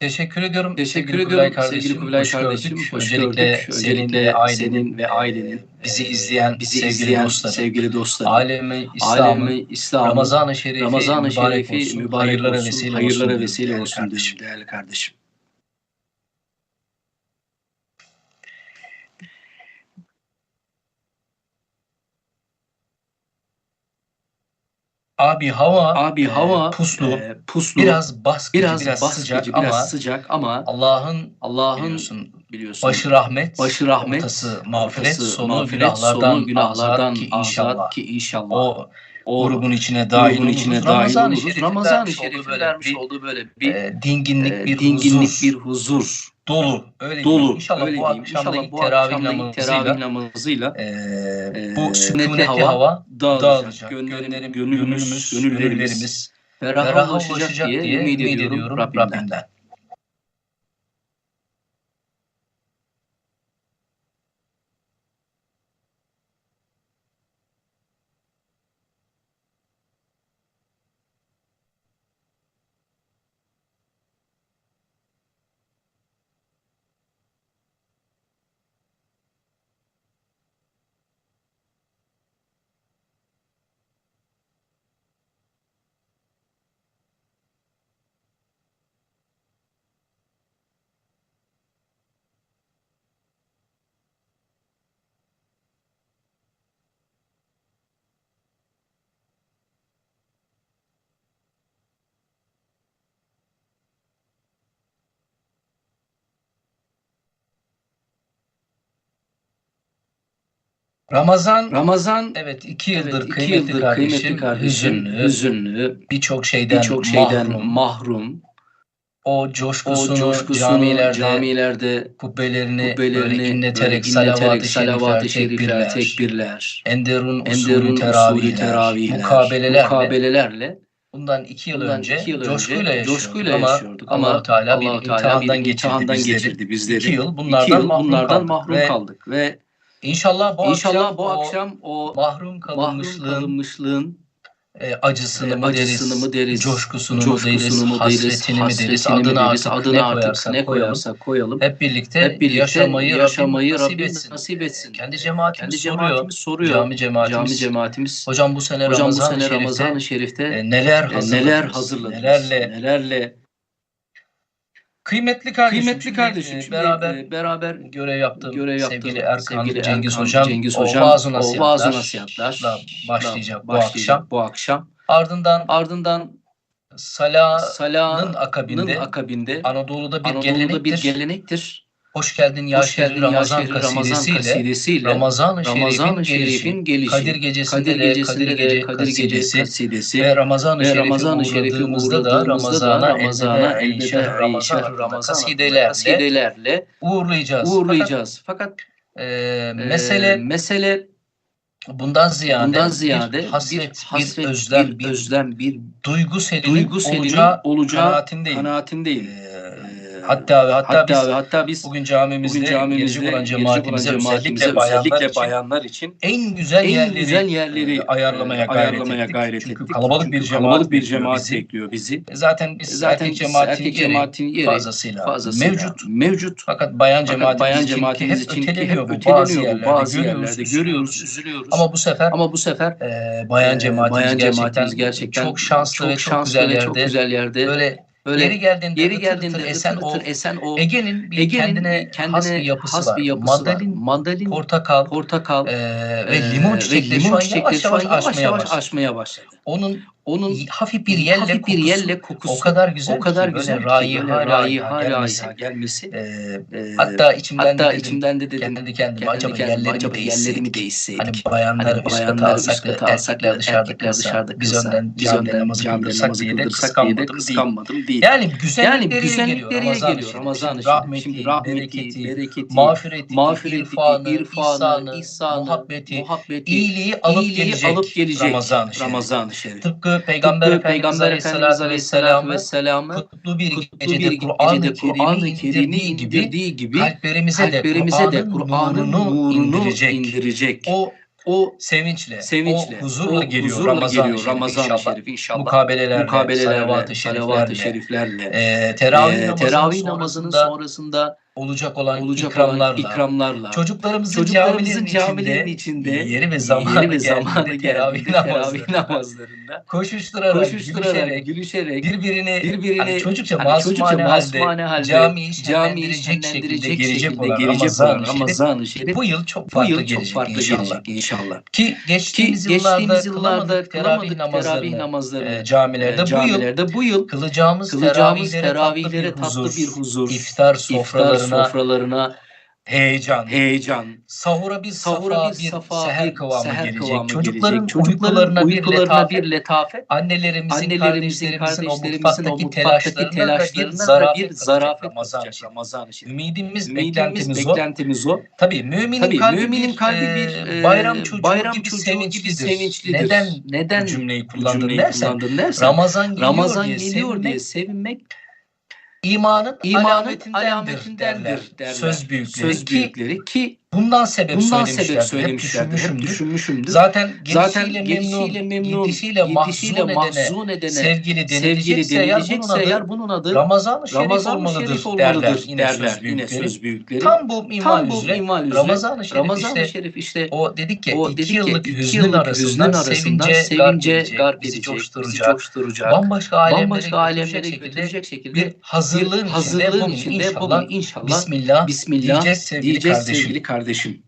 Teşekkür ediyorum. Teşekkür sevgili ediyorum Kubilay sevgili kardeşim. Kubilay Hoş kardeşim. gördük. Hoş Öncelikle gördük. senin ailenin, senin ve ailenin, bizi izleyen bizi sevgili izleyen dostlarım, sevgili dostlarım, alemi İslam'ın alemi İslam'ın Ramazan-ı Şerifi, Ramazan-ı mübarek Şerifi olsun, mübarek hayırlara olsun, vesile hayırlara olsun, vesile değerli olsun kardeşim. diyorum değerli kardeşim. Abi hava, Abi e, hava puslu, e, puslu, biraz baskıcı, biraz, biraz, baskıcı, sıcak biraz ama sıcak ama Allah'ın Allah'ın biliyorsun biliyorsun başı rahmet, başı rahmet, ortası mağfiret, sonu mağfiret, günahlardan, sonu günahlardan azat ki inşallah. ki inşallah. O o grubun içine dahil grubun içine dahil Ramazan-ı. Şerif'in vermiş olduğu Şerif'in böyle vermiş bir, olduğu böyle bir e, dinginlik, e, bir dinginlik, huzur, bir huzur dolu. Öyle dolu. diyeyim. İnşallah öyle bu diyeyim. akşam da İnşallah ilk bu teravih namazıyla teravih namazıyla e, e, bu sükunetli hava, hava dağılacak. dağılacak. Gönlerim, gönlümüz, gönlümüz, gönüllerimiz gönüllerimiz feraha ulaşacak diye ümit ediyorum Rabbimden. Rabbimden. Ramazan Ramazan evet iki yıldır evet, iki yıldır kardeşim, kıymetli kardeşim hüzünlü, hüzünlü birçok şeyden, birçok şeyden mahrum, mahrum. o coşkusunu, O coşkusunu camilerde, camilerde kubbelerini, kubbelerini böyle inleterek, salavat-ı şerifler, tekbirler, Enderun usulü teravihler, teravihler, mukabelelerle mukabelelerle bundan iki yıl bundan önce iki yıl coşkuyla önce yaşıyorduk coşkuyla ama yaşıyorduk ama Allah-u Teala bir Allah-u Teala bir geçirdi imtihandan bizleri. geçirdi bizleri. İki yıl İki bunlardan yıl mahrum bunlardan kaldık mahrum kaldık ve inşallah bu inşallah akşam bu o akşam o mahrum mahrum kalınmışlığın kalınmışlığın e, acısını e, mı acısını deriz, mı deriz, coşkusunu, coşkusunu mu deriz, mu deriz, hasretini mi deriz, adını artık adını ne artık koyarsak ne koyarsak koyalım. Hep birlikte, Hep birlikte yaşamayı, yaşamayı Rabbim nasip etsin. nasip etsin. Kendi cemaatimiz, Kendi soruyor. cemaatimiz soruyor. Cami cemaatimiz. Cami cemaatimiz. Hocam bu sene Hocam Ramazan-ı sene Şerif'te e, neler hazırladınız? neler hazırladınız? Nelerle Nelerle Kıymetli kardeşim, kıymetli kardeşim e, şimdi beraber e, beraber görev yaptığım görev yaptığım sevgili Erkan, sevgili Cengiz Erkan, Hocam, Cengiz Hocam, o nasihatler, vaaz nasihatlerle başlayacak, bu akşam. bu akşam. Ardından Ardından Salah'ın Salah'ın akabinde akabinde Anadolu'da bir Anadolu'da gelenektir. bir gelenektir. Hoş geldin ya Hoş geldin ya Ramazan şehri Ramazan kasidesiyle kasidesiyle Ramazan-ı Ramazan-ı Şerif'in gelişi, Kadir gecesinde Kadir de gecesinde Kadir Gece Kadir Gece kasidesi ve Ramazan-ı Şerif'e Ramazan-ı Şerif'e uğradığımızda da Ramazan'a Ramazan'a elbede Ramazan Ramazan kasidelerle kasidelerle uğurlayacağız. uğurlayacağız. Fakat Fakat e, e, mesele mesele bundan ziyade, bundan ziyade bir hasret, bir, hasret, bir özlem, bir, özlem, bir duygu selinin duygu olacağı olacağı kanaatindeyim. kanaatindeyim. Ee, hatta ve hatta, hatta biz hatta biz bugün camimizde, bugün camimizde Gelecek olan gelecek cemaatimize, olan cemaatimize özellikle bayanlar için bayanlar için en güzel en yerleri, güzel yerleri e, ayarlamaya, e, gayret, ayarlamaya ettik. gayret Çünkü ettik. kalabalık Çünkü bir cemaat kalabalık bir cemaat bizi. bekliyor bizi. Zaten biz Zaten erkek cemaatin erkek cemaatin yeri fazlasıyla, fazlasıyla mevcut. mevcut. Fakat bayan cemaatimiz, bayan cemaatimiz hep için ki öteleniyor hep bu bazı yerlerde, bazı görüyoruz, yerlerde görüyoruz, üzülüyoruz. Ama bu sefer Ama bu sefer e, bayan e, cemaatimiz, gerçekten, çok şanslı ve çok güzel yerde böyle böyle yeri geldiğinde yeri geldiğinde ıtır esen ıtır o esen o Ege'nin bir Ege'nin kendine, kendine has bir yapısı has bir yapısı Mandalin, var. Mandalin, portakal portakal e, e, ve limon çiçekleri şu limon çiçekleri yavaş şu an yavaş, yavaş açmaya yavaş başladı. açmaya başladı. Onun Onun hafif bir yelle hafif bir kokusu yelle kokusu o kadar güzel o kadar ki güzel raiha raiha raiha gelmesi. E, Ee, hatta içimden hatta de dedim, içimden de dedim kendi kendime kendi acaba kendime yerlerimi acaba değişseydik. yerlerimi değişseydik. Hani bayanlar Hani üst kata alsak da erkekler dışarıda dışarıda biz önden biz önden namazı kıldırsak diye de kıskanmadım değil. Yani Yani güzellikleriyle güzellikleriyle geliyor Şerif. Şerif. Rahmeti, bereketi, mağfireti, mağfireti, irfanı, irfanı, ihsanı, muhabbeti, muhabbeti, iyiliği alıp gelecek, alıp gelecek Ramazan-ı Şerif. Ramazan-ı Peygamber Peygamber Efendimiz Aleyhisselatü Vesselam'ı Vesselam'ı kutlu bir kutlu gecede Kur'an-ı Kerim'i indirdiği gibi gibi kalplerimize kalplerimize de Kur'an'ın Kur'an'ın nurunu indirecek. indirecek. O o sevinçle, sevinçle, o huzurla o geliyor huzurla Ramazan-ı geliyor Şerif Ramazan-ı inşallah. Şerif inşallah. Mukabelelerle, Mukabelelerle, salavat-ı şeriflerle, e, teravih, e, namazının teravih namazının sonrasında sonrasında olacak olan olacak ikramlarla, olan ikramlarla, çocuklarımızın, çocuklarımızın camilerin, içinde, içinde yeri ve zamanı, yeri ve zamanı geldiğinde teravih teravih namazlarında koşuşturarak, koşuşturarak, gülüşerek, gülüşerek, birbirini, birbirini hani çocukça hani çocukça masumane, halde, halde camiyi şenlendirecek şekilde gelecek olan gelecek Ramazan-ı olan Şerif bu yıl çok farklı yıl çok gelecek farklı inşallah. gelecek inşallah. Ki Ki geçtiğimiz, geçtiğimiz yıllarda kılamadık teravih namazlarını e, camilerde, e, bu yıl camilerde bu yıl kılacağımız, kılacağımız teravihlere, tatlı bir huzur, iftar iftar sofralarına heyecan, heyecan, sahura bir sahura safa, bir safa, seher kıvamı seher gelecek. kıvamı Çocukların, gelecek. Çocukların uykularına, bir letafet, annelerimizin, annelerimizin, kardeşlerimizin, kardeşlerimizin o mutfaktaki telaşlarına da bir zarafet, Ramazan katacak Ramazan-ı Şerif. Ümidimiz, Ümidimiz, beklentimiz o. beklentimiz o. Tabii müminin Tabii kalbi müminin kalbi e, bir e, bayram çocuğu bayram gibi çocuğu sevinçlidir. sevinçlidir. Neden, Neden cümleyi kullandın cümleyi dersen, kullandın dersen Ramazan geliyor Ramazan geliyor diye sevinmek imanın, imanın alametindendir, alametindendir derler. derler. Söz büyükleri Söz büyükleri ki bundan sebep bundan sebep söylemişlerdir. Hep düşünmüşümdür. düşünmüşümdür. Zaten Zaten gelişiyle, gelişiyle memnun, memnun, gidişiyle, gidişiyle mahzun edene, edene, sevgili denilecekse eğer bunun denilecekse adı eğer bunun adı Ramazan-ı Şerif Ramazan-ı olmalıdır, Şerif derler. olmalıdır Yine derler. söz Yine büyükleri. söz büyükleri. Tam bu minval Tam bu üzere minval üzere Ramazan-ı Şerif Ramazan-ı işte Şerif işte o dedik ki o iki dedik ki yıllık iki hüznün yıllık arasından, hüznün arasından sevince, sevince garp edecek, bizi coşturacak, coşturacak, bambaşka alemlere, götürecek şekilde bir hazırlığın, içinde inşallah, bugün inşallah Bismillah, diyeceğiz sevgili kardeşim. Kardeşim.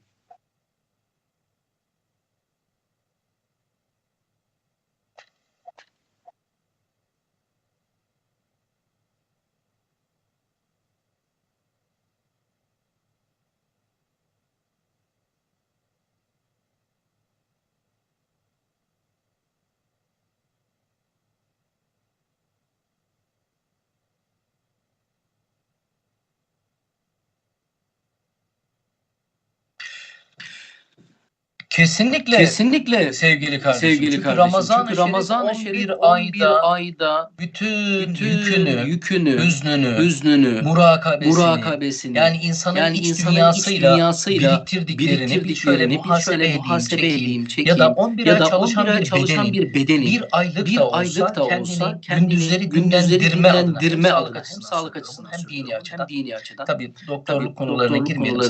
Kesinlikle, Kesinlikle sevgili kardeşim. sevgili Çünkü kardeşim. Ramazan-ı Çünkü Şerif Ramazan-ı 11 Şerif 11 ayda ayda bütün, bütün yükünü, yükünü, hüznünü, hüznünü, murakabesini, murakabesini yani insanın yani iç insanın iç dünyasıyla, dünyasıyla biriktirdiklerini, bir şöyle biriktirdiklerini muhasebe edeyim, muhasebe çekeyim. edeyim, çekeyim. ya da 11 ya ay da çalışan 11 ay bir çalışan bir bedenin bir aylık bir da olsa aylık da olsa kendini gündüzleri dinlendirme adına, hem sağlık açısından hem dini açıdan. dini açıdan. Tabii doktorluk konularına girmeyelim,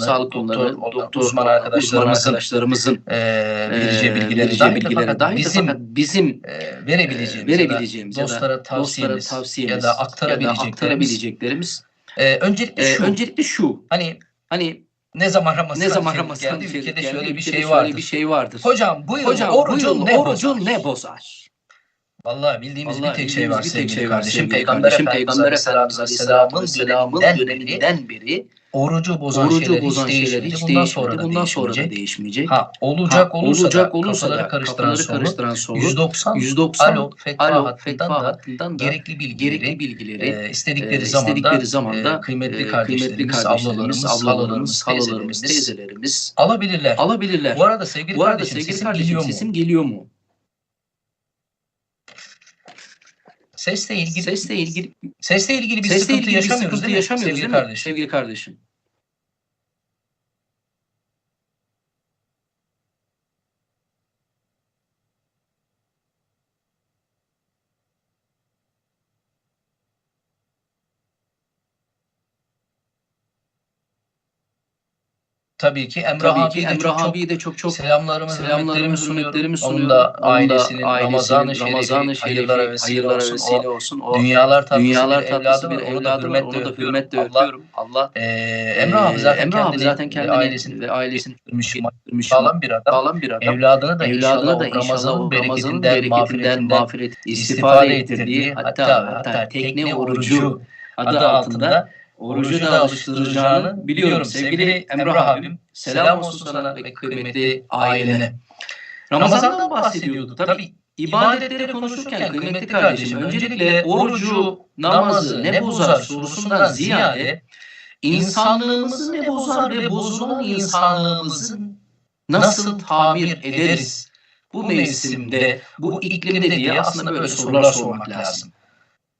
sağlık konularına, doktor, uzman arkadaşlarımızın arkadaşlarımızın e, vereceği eee, bilgileri vereceği dahil de bizim fakat bizim e, verebileceğimiz, verebileceğimiz ya ya da da dostlara dostlara tavsiyemiz, tavsiyemiz ya da aktarabileceklerimiz, aktarabileceklerimiz e, öncelikle eee, şu, öncelikle şu hani hani ne zaman Ramazan, ne zaman Ramazan geldi, Şerif ülkede geldi, şöyle bir ülkede şey şöyle bir şey vardır. Hocam bu yıl Hocam orucun bu ne bozar? orucun ne bozar? Vallahi bildiğimiz Vallahi bir tek şey var sevgili şey var kardeşim. sevgili Peygamber kardeşim. Peygamber Efendimiz Aleyhisselam'ın döneminden döneminden beri orucu bozan orucu şeyler bozan hiç değişmedi. hiç Bundan sonra değişmedi. da Bundan sonra da değişmeyecek. Ha, olacak Ha, olursa, olacak da olursa kafaları da karıştıran kafaları karıştıran sonu 190, 190 alo fetva alo hattından fetva da hattından da gerekli bilgileri, gerekli bilgileri e, istedikleri e, zamanda, istedikleri zamanda e, kıymetli e, kardeşlerimiz, kıymetli kardeşlerimiz, ablalarımız, halalarımız, teyzelerimiz alabilirler. alabilirler. Bu arada sevgili Bu arada kardeşim sevgili sesim kardeşim geliyor sesim geliyor mu? Sesle ilgili Sesle ilgili sesle ilgili bir sesle sıkıntı ilgili bir yaşamıyoruz sıkıntı değil mi? yaşamıyoruz sevgili değil mi? kardeşim. Sevgili kardeşim. Tabii ki Emrah Tabii abi ki Emrah çok abiyi de çok çok selamlarımı, selamlarımı, hürmetlerimi sunuyorum. Onun da ailesinin, ailesinin Ramazan-ı Ramazan-ı Şerifi, hayırlara vesile hayırlara olsun. vesile olsun. O dünyalar tatlısı dünyalar bir evladı bir evladı var. hürmetle Onu da hürmetle Allah öpüyorum. Allah Ee, Emrah abi zaten Emrah abi kendini, zaten ve kendini ailesini ve ailesini tutmuş sağlam bir adam. sağlam bir adam. Evladını da Evladına da Ramazan'ın bereketinden, mağfiretinden mağfiret istifade ettirdiği hatta hatta tekne orucu adı altında orucu da alıştıracağını biliyorum sevgili Emrah abim. Selam olsun sana ve kıymetli ailene. Ramazan'dan bahsediyorduk. Tabi ibadetleri konuşurken kıymetli kardeşim öncelikle orucu, namazı ne bozar sorusundan ziyade insanlığımızı ne bozar ve bozulan insanlığımızı nasıl tamir ederiz? Bu mevsimde, bu iklimde diye aslında böyle sorular sormak lazım.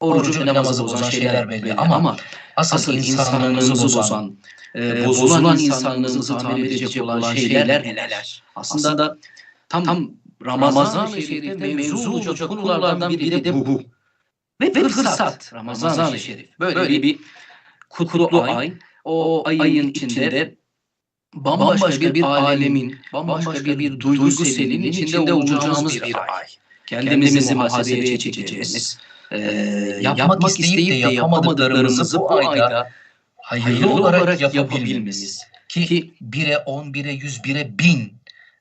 Orucu ve namazı bozan şeyler belli ama asıl insanlığımızı bozan, e, bozulan insanlığımızı tamir edecek olan şeyler neler? Aslında tam, tam Ramazan-ı Şerif'te mevzu olacak konulardan biri de bu. Ve fırsat Ramazan-ı Şerif. Böyle, bir kutlu ay. O ayın içinde bambaşka bir alemin, bambaşka bir duygu selinin içinde olacağımız bir ay. Kendimizi muhasebeye çekeceğimiz, e, yapmak isteyip de yapamadıklarımızı bu ayda hayırlı olarak yapabilmemiz. Ki 1'e 10, 1'e 100, 1'e 1000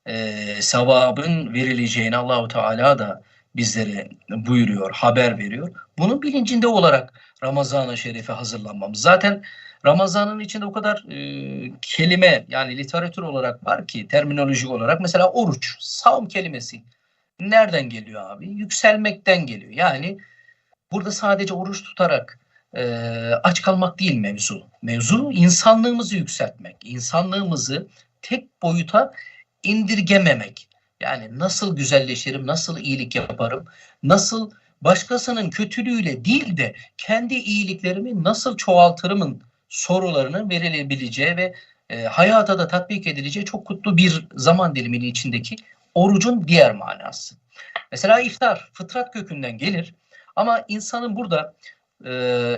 e, sevabın verileceğini Allahu Teala da bizlere buyuruyor, haber veriyor. Bunun bilincinde olarak Ramazan-ı Şerif'e hazırlanmamız. Zaten Ramazan'ın içinde o kadar e, kelime yani literatür olarak var ki terminolojik olarak mesela oruç, savm kelimesi nereden geliyor abi? Yükselmekten geliyor. Yani burada sadece oruç tutarak e, aç kalmak değil mevzu. Mevzu insanlığımızı yükseltmek. İnsanlığımızı tek boyuta indirgememek. Yani nasıl güzelleşirim, nasıl iyilik yaparım, nasıl başkasının kötülüğüyle değil de kendi iyiliklerimi nasıl çoğaltırımın sorularının verilebileceği ve e, hayata da tatbik edileceği çok kutlu bir zaman diliminin içindeki orucun diğer manası. Mesela iftar fıtrat kökünden gelir ama insanın burada e,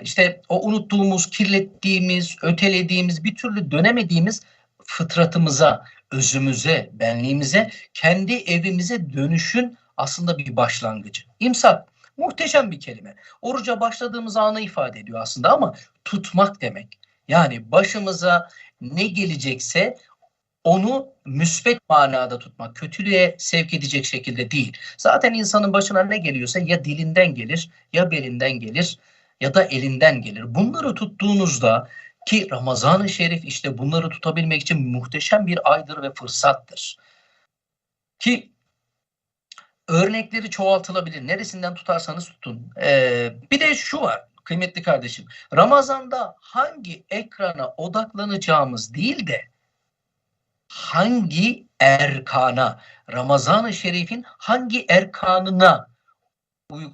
işte o unuttuğumuz, kirlettiğimiz, ötelediğimiz, bir türlü dönemediğimiz fıtratımıza, özümüze, benliğimize, kendi evimize dönüşün aslında bir başlangıcı. İmsak muhteşem bir kelime. Oruca başladığımız anı ifade ediyor aslında ama tutmak demek. Yani başımıza ne gelecekse onu müsbet manada tutmak, kötülüğe sevk edecek şekilde değil. Zaten insanın başına ne geliyorsa ya dilinden gelir, ya belinden gelir, ya da elinden gelir. Bunları tuttuğunuzda ki Ramazan-ı Şerif işte bunları tutabilmek için muhteşem bir aydır ve fırsattır. Ki örnekleri çoğaltılabilir. Neresinden tutarsanız tutun. Ee, bir de şu var kıymetli kardeşim. Ramazan'da hangi ekrana odaklanacağımız değil de hangi erkana, Ramazan-ı Şerif'in hangi erkanına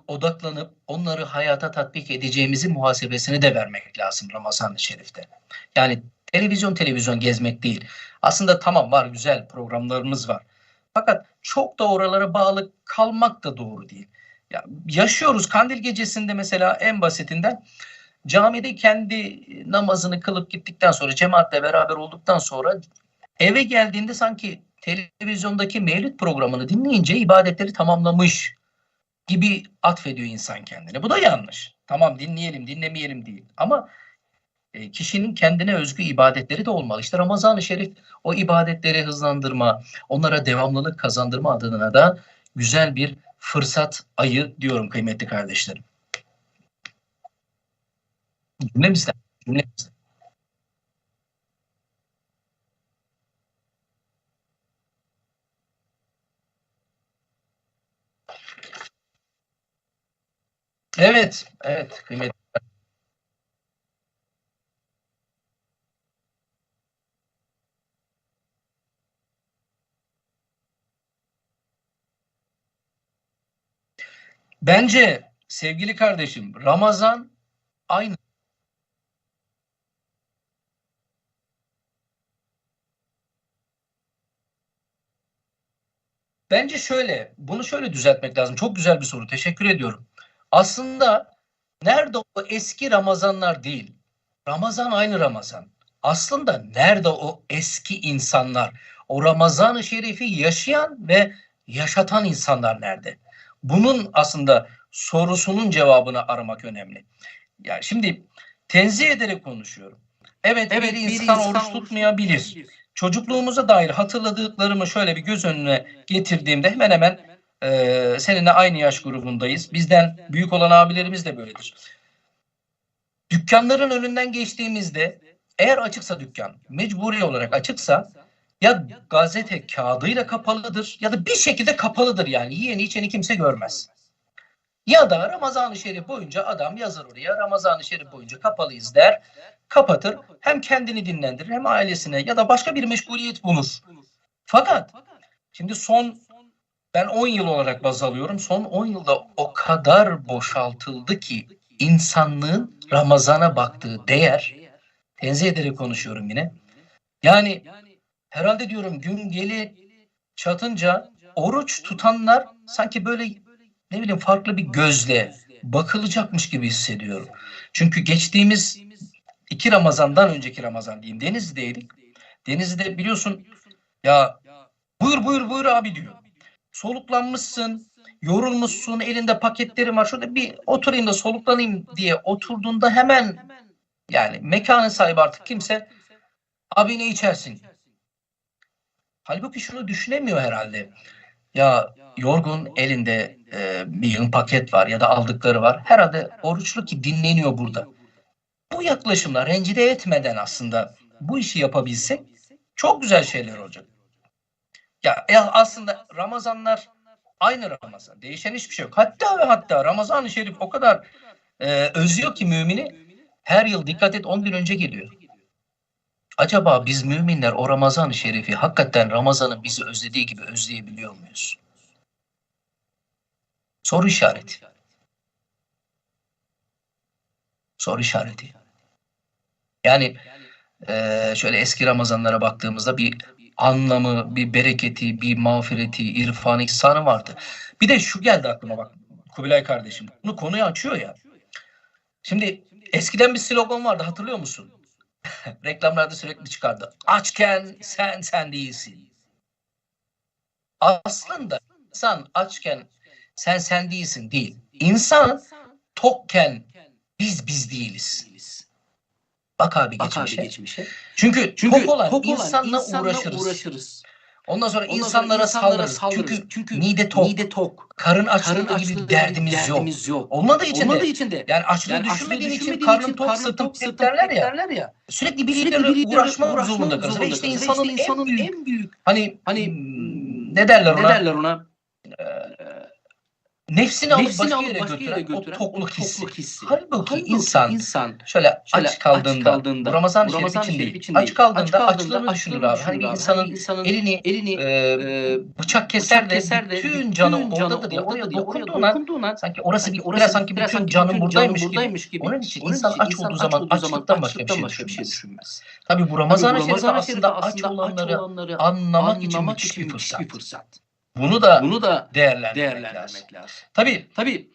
odaklanıp onları hayata tatbik edeceğimizi muhasebesini de vermek lazım Ramazan-ı Şerif'te. Yani televizyon televizyon gezmek değil. Aslında tamam var güzel programlarımız var. Fakat çok da oralara bağlı kalmak da doğru değil. Ya, yaşıyoruz kandil gecesinde mesela en basitinden camide kendi namazını kılıp gittikten sonra cemaatle beraber olduktan sonra eve geldiğinde sanki televizyondaki mevlüt programını dinleyince ibadetleri tamamlamış gibi atfediyor insan kendine. Bu da yanlış. Tamam dinleyelim, dinlemeyelim değil. Ama e, kişinin kendine özgü ibadetleri de olmalı. İşte Ramazan-ı Şerif o ibadetleri hızlandırma, onlara devamlılık kazandırma adına da güzel bir fırsat ayı diyorum kıymetli kardeşlerim. Cümlemizden, cümlemizden. Evet, evet kıymetli. Bence sevgili kardeşim Ramazan aynı Bence şöyle, bunu şöyle düzeltmek lazım. Çok güzel bir soru. Teşekkür ediyorum. Aslında nerede o eski Ramazanlar değil. Ramazan aynı Ramazan. Aslında nerede o eski insanlar? O Ramazan-ı Şerif'i yaşayan ve yaşatan insanlar nerede? Bunun aslında sorusunun cevabını aramak önemli. Yani şimdi tenzih ederek konuşuyorum. Evet, evet bir, insan, insan oruç tutmayabilir. Çocukluğumuza dair hatırladıklarımı şöyle bir göz önüne getirdiğimde hemen hemen e, seninle aynı yaş grubundayız. Bizden büyük olan abilerimiz de böyledir. Dükkanların önünden geçtiğimizde eğer açıksa dükkan, mecburi olarak açıksa ya gazete kağıdıyla kapalıdır ya da bir şekilde kapalıdır yani yiyeni içeni kimse görmez. Ya da Ramazan-ı Şerif boyunca adam yazar oraya Ramazan-ı Şerif boyunca kapalıyız der, kapatır. Hem kendini dinlendirir hem ailesine ya da başka bir meşguliyet bulur. Fakat şimdi son ben 10 yıl olarak baz alıyorum. Son 10 yılda o kadar boşaltıldı ki insanlığın Ramazan'a baktığı değer tenzih ederek konuşuyorum yine. Yani herhalde diyorum gün geli çatınca oruç tutanlar sanki böyle ne bileyim farklı bir gözle bakılacakmış gibi hissediyorum. Çünkü geçtiğimiz iki Ramazan'dan önceki Ramazan diyeyim Denizli'deydik. Denizli'de biliyorsun ya buyur buyur buyur abi diyor. Soluklanmışsın, yorulmuşsun, elinde paketlerin var. Şurada bir oturayım da soluklanayım diye oturduğunda hemen yani mekanın sahibi artık kimse abi ne içersin? Halbuki şunu düşünemiyor herhalde. Ya yorgun elinde e, bir yığın paket var ya da aldıkları var. Herhalde oruçlu ki dinleniyor burada. Bu yaklaşımla rencide etmeden aslında bu işi yapabilsek çok güzel şeyler olacak. Ya aslında Ramazanlar aynı Ramazan. Değişen hiçbir şey yok. Hatta ve hatta Ramazan-ı Şerif o kadar e, özlüyor ki mümini her yıl dikkat et 10 gün önce geliyor. Acaba biz müminler o Ramazan-ı Şerif'i hakikaten Ramazan'ın bizi özlediği gibi özleyebiliyor muyuz? Soru işareti. Soru işareti. Yani e, şöyle eski Ramazanlara baktığımızda bir anlamı, bir bereketi, bir mağfireti, irfanı, ihsanı vardı. Bir de şu geldi aklıma bak Kubilay kardeşim. Bunu konuyu açıyor ya. Şimdi eskiden bir slogan vardı hatırlıyor musun? Reklamlarda sürekli çıkardı. Açken sen sen değilsin. Aslında insan açken sen sen değilsin değil. İnsan tokken biz biz değiliz. Bak abi Bak abi geçmişe. geçmişe. Çünkü, Çünkü tok olan tok olan insanla, insanla uğraşırız. uğraşırız. Ondan sonra Ondan sonra insanlara, saldırırız. saldırırız. Çünkü, mide tok, Mide tok. karın açlığı Karın gibi gibi derdimiz, yok. derdimiz yok. Olmadığı için Olmadığı de için de yani açlığı yani düşünmediğin için için tok sırtım tok, sırtım derler ya. derler ya. Sürekli birileriyle uğraşmak uğraşmak zorunda kalırız. Ve işte insanın, işte en büyük en büyük hani hani ne derler ne ona? derler ona? Nefsini alıp Nefsini başka alıp yere başka götüren, yere götüren o tokluk hissi. tokluk hissi. Halbuki Halbuki insan insan şöyle, şöyle aç kaldığında, kaldığında, bu Ramazan-ı bu Şerif için Şerif değil. için Aç kaldığında Aç kaldığında açlığını düşünür abi. Hani bir insanın Hani insanın elini elini e, e, bıçak keser bıçak de keser de bütün canı canı oradadır diye oraya oradadır diye oraya dokunduğun an dokunduğun an sanki orası bir biraz sanki bütün bütün buradaymış, buradaymış gibi. Onun için insan aç olduğu zaman açlıktan başka bir şey düşünmez. Tabii bu Ramazan-ı Şerif'te aslında aç olanları anlamak için müthiş bir fırsat. Bunu da Bunu da değerlendirmek, lazım. değerlendirmek lazım. Tabii Tabii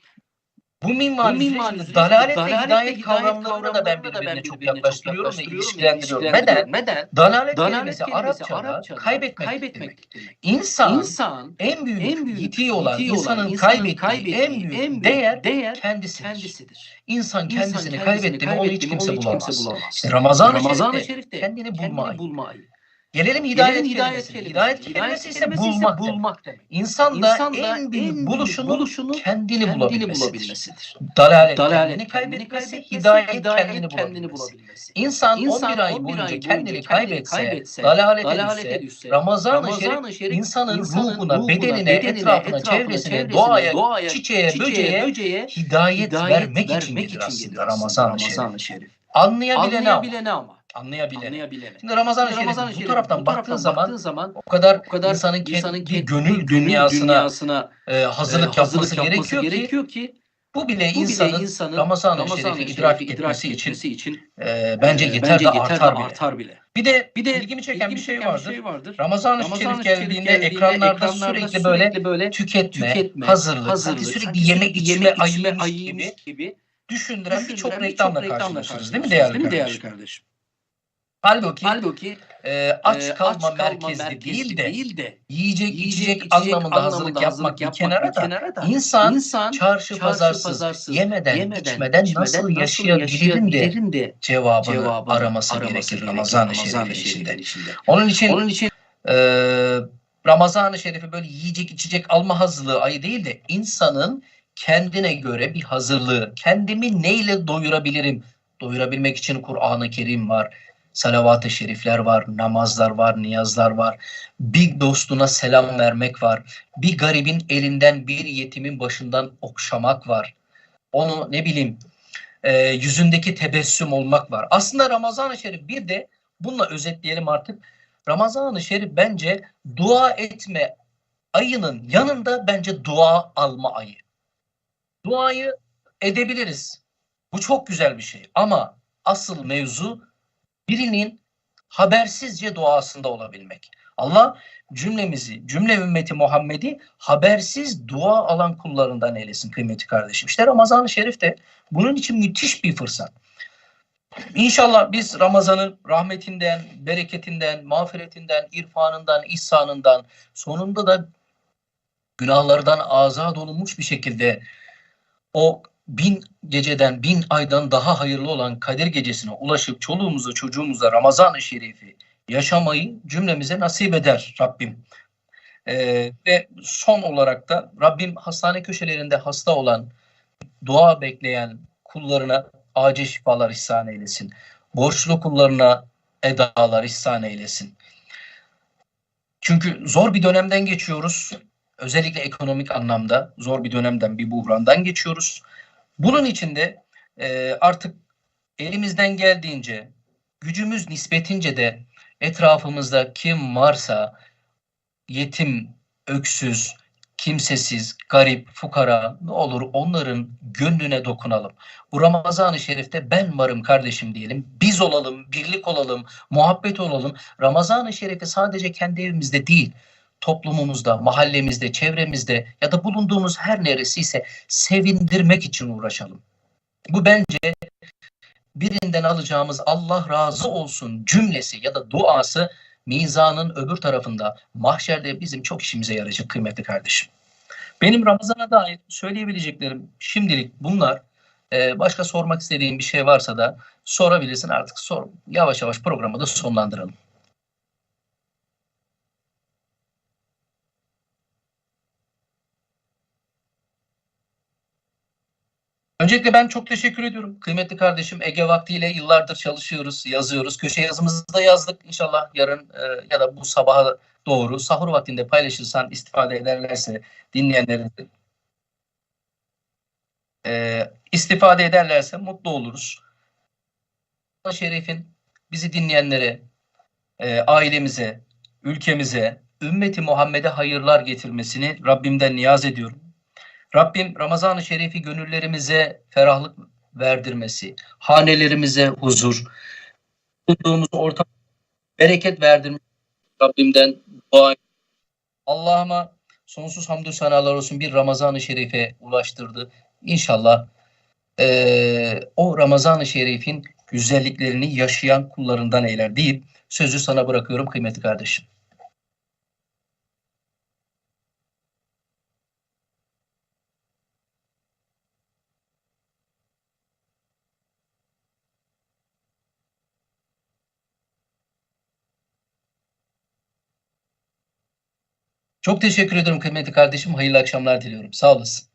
bu minval bu minval süreçte süreçte dalalet ve dalalet hidayet kavramlarını da ben da birbirine çok birbirine yaklaştırıyorum ve ilişkilendiriyorum. Neden? Neden? Dalalet, Dalalet kelimesi Arapçada, Arapçada kaybetmek, kaybetmek demek. İnsan, İnsan en büyük, en büyük yitiği olan, yitiği olan, insanın, insanın kaybettiği, kaybettiği en büyük, en büyük değer, değer kendisidir. kendisidir. İnsan İnsan kendisini kaybetti mi onu hiç kimse bulamaz. kimse bulamaz. İşte Ramazan-ı Şerif'te kendini bulma ayı. Gelelim hidayet, Gelelim kelimesi. kelimesi. Hidayet kelimesi ise kelimesi bulmak, demek. bulmak demek. İnsan İnsan da en büyük buluşunu, buluşunu kendini, kendini bulabilmesidir. bulabilmesidir. Dalalet, Dalalet kendini kaybetmesi, kaybetmesi, hidayet, hidayet kendini, kendini bulabilmesi. İnsan, İnsan 11 ay 11 boyunca kendini kaybetse, kaybetse, dalalete, dalalete düşse, düşse, Ramazan-ı Şerif insanın, insanın ruhuna, bedenine, bedenine, etrafına, etrafına, çevresine, çevresine, doğaya, doğaya, çiçeğe, böceğe böceğe hidayet, hidayet vermek, için aslında. Ramazan-ı Şerif. Anlayabilene ama. Anlayabilene. Anlayabilene. Şimdi Ramazan-ı Şimdi Şerif bu Şerif taraftan baktığın zaman zaman o kadar, o kadar insanın kendi insanın kendi gönül dünyasına dünyasına e, hazırlık, e, hazırlık yapması, gerekiyor, ki gerekiyor ki bu bile bu bile insanın, insanın Ramazan-ı Şerif'i idrak idrak etmesi için etmesi için e, bence e, yeter de artar bile. artar bile. Bir de, Bir de ilgimi çeken bir şey vardır. vardır. Ramazan-ı Şerif geldiğinde, ekranlarda, sürekli böyle böyle tüketme, tüketme, hazırlık, hazırlık, sürekli yemek sürekli içme yemek ayıymış ayıymış gibi gibi düşündüren birçok reklamla birçok karşılaşırız değil mi değerli kardeşim? Halbuki Halbuki e, aç e, kalma merkezli değil de değil de yiyecek, yiyecek, içecek içecek anlamında hazırlık yapmak bir kenara da insan insan çarşı pazarsız, yemeden, içmeden nasıl yaşayabilirim de cevabını, cevabını araması, gerekir Ramazan-ı Şerif'in içinde. İçinde. Onun için Onun için e, Ramazan-ı Şerif'i böyle yiyecek içecek alma hazırlığı ayı değil de insanın kendine göre bir hazırlığı, kendimi neyle doyurabilirim? Doyurabilmek için Kur'an-ı Kerim var, salavat-ı şerifler var, namazlar var, niyazlar var. Bir dostuna selam vermek var. Bir garibin elinden bir yetimin başından okşamak var. Onu ne bileyim e, yüzündeki tebessüm olmak var. Aslında Ramazan-ı Şerif bir de bununla özetleyelim artık. Ramazan-ı Şerif bence dua etme ayının yanında bence dua alma ayı. Duayı edebiliriz. Bu çok güzel bir şey ama asıl mevzu birinin habersizce duasında olabilmek. Allah cümlemizi, cümle ümmeti Muhammed'i habersiz dua alan kullarından eylesin kıymetli kardeşim. İşte Ramazan-ı Şerif de bunun için müthiş bir fırsat. İnşallah biz Ramazan'ın rahmetinden, bereketinden, mağfiretinden, irfanından, ihsanından, sonunda da günahlardan azat olunmuş bir şekilde o bin geceden, bin aydan daha hayırlı olan Kadir Gecesi'ne ulaşıp çoluğumuza, çocuğumuza Ramazan-ı Şerif'i yaşamayı cümlemize nasip eder Rabbim. Ee, ve son olarak da Rabbim hastane köşelerinde hasta olan, dua bekleyen kullarına acil şifalar ihsan eylesin. Borçlu kullarına edalar ihsan eylesin. Çünkü zor bir dönemden geçiyoruz. Özellikle ekonomik anlamda zor bir dönemden, bir buhrandan geçiyoruz. Bunun için de e, artık elimizden geldiğince, gücümüz nispetince de etrafımızda kim varsa yetim, öksüz, kimsesiz, garip, fukara ne olur onların gönlüne dokunalım. Bu Ramazan-ı Şerif'te ben varım kardeşim diyelim. Biz olalım, birlik olalım, muhabbet olalım. Ramazan-ı Şerif'i sadece kendi evimizde değil, toplumumuzda, mahallemizde, çevremizde ya da bulunduğumuz her neresiyse sevindirmek için uğraşalım. Bu bence birinden alacağımız Allah razı olsun cümlesi ya da duası mizanın öbür tarafında mahşerde bizim çok işimize yarayacak kıymetli kardeşim. Benim Ramazan'a dair söyleyebileceklerim şimdilik bunlar. Ee, başka sormak istediğin bir şey varsa da sorabilirsin artık sor. Yavaş yavaş programı da sonlandıralım. Öncelikle ben çok teşekkür ediyorum. Kıymetli kardeşim Ege Vakti ile yıllardır çalışıyoruz, yazıyoruz. Köşe yazımızı da yazdık. İnşallah yarın e, ya da bu sabaha doğru sahur vaktinde paylaşırsan istifade ederlerse dinleyenlerin e, istifade ederlerse mutlu oluruz. Şerif'in bizi dinleyenlere, e, ailemize, ülkemize, ümmeti Muhammed'e hayırlar getirmesini Rabbimden niyaz ediyorum. Rabbim Ramazan-ı Şerif'i gönüllerimize ferahlık verdirmesi, hanelerimize huzur, bulunduğumuz ortam bereket verdirmesi Rabbimden dua Allah'ıma sonsuz hamdü senalar olsun bir Ramazan-ı Şerif'e ulaştırdı. İnşallah eee, o Ramazan-ı Şerif'in güzelliklerini yaşayan kullarından eyler deyip sözü sana bırakıyorum kıymetli kardeşim. Çok teşekkür ederim kıymetli kardeşim. Hayırlı akşamlar diliyorum. Sağ olasın.